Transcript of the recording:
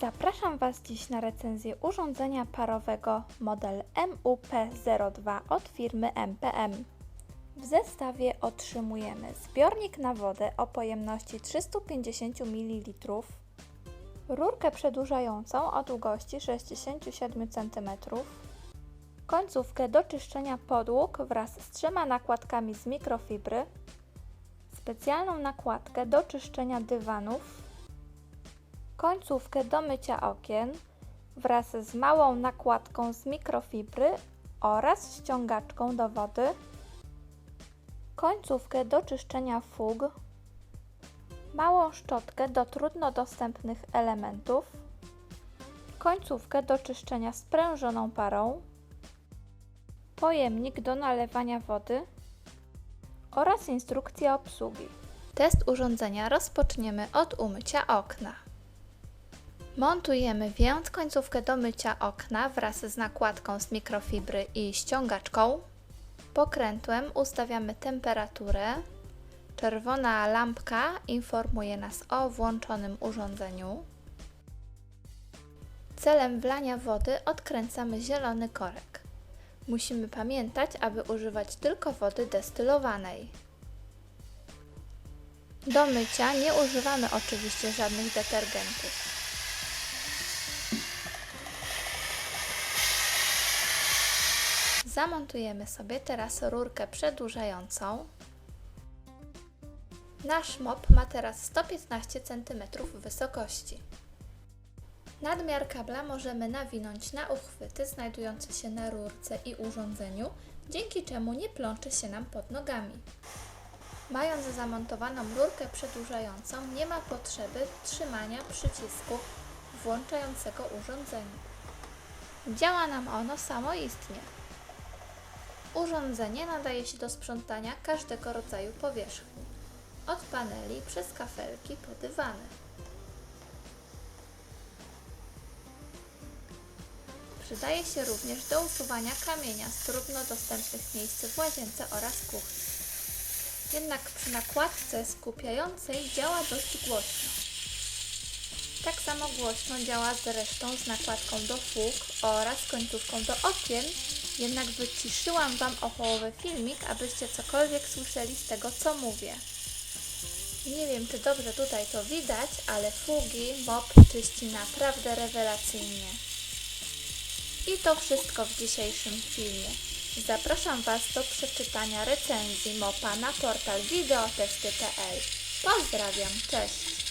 Zapraszam Was dziś na recenzję urządzenia parowego model MUP02 od firmy MPM. W zestawie otrzymujemy zbiornik na wodę o pojemności 350 ml, rurkę przedłużającą o długości 67 cm, końcówkę do czyszczenia podłóg wraz z trzema nakładkami z mikrofibry, specjalną nakładkę do czyszczenia dywanów, końcówkę do mycia okien wraz z małą nakładką z mikrofibry oraz ściągaczką do wody, końcówkę do czyszczenia fug, małą szczotkę do trudno dostępnych elementów, końcówkę do czyszczenia sprężoną parą, pojemnik do nalewania wody oraz instrukcję obsługi. Test urządzenia rozpoczniemy od umycia okna. Montujemy więc końcówkę do mycia okna wraz z nakładką z mikrofibry i ściągaczką. Pokrętłem ustawiamy temperaturę. Czerwona lampka informuje nas o włączonym urządzeniu. Celem wlania wody odkręcamy zielony korek. Musimy pamiętać, aby używać tylko wody destylowanej. Do mycia nie używamy oczywiście żadnych detergentów. Zamontujemy sobie teraz rurkę przedłużającą. Nasz mop ma teraz 115 cm wysokości. Nadmiar kabla możemy nawinąć na uchwyty znajdujące się na rurce i urządzeniu, dzięki czemu nie plącze się nam pod nogami. Mając zamontowaną rurkę przedłużającą, nie ma potrzeby trzymania przycisku włączającego urządzenie. Działa nam ono samoistnie. Urządzenie nadaje się do sprzątania każdego rodzaju powierzchni, od paneli przez kafelki po dywany. Przydaje się również do usuwania kamienia z trudno dostępnych miejsc w łazience oraz kuchni. Jednak przy nakładce skupiającej działa dość głośno. Tak samo głośno działa zresztą z nakładką do fug oraz końcówką do okien, jednak wyciszyłam Wam o połowę filmik, abyście cokolwiek słyszeli z tego, co mówię. Nie wiem, czy dobrze tutaj to widać, ale fugi mop czyści naprawdę rewelacyjnie. I to wszystko w dzisiejszym filmie. Zapraszam Was do przeczytania recenzji mopa na portal wideotesty.pl. Pozdrawiam, cześć!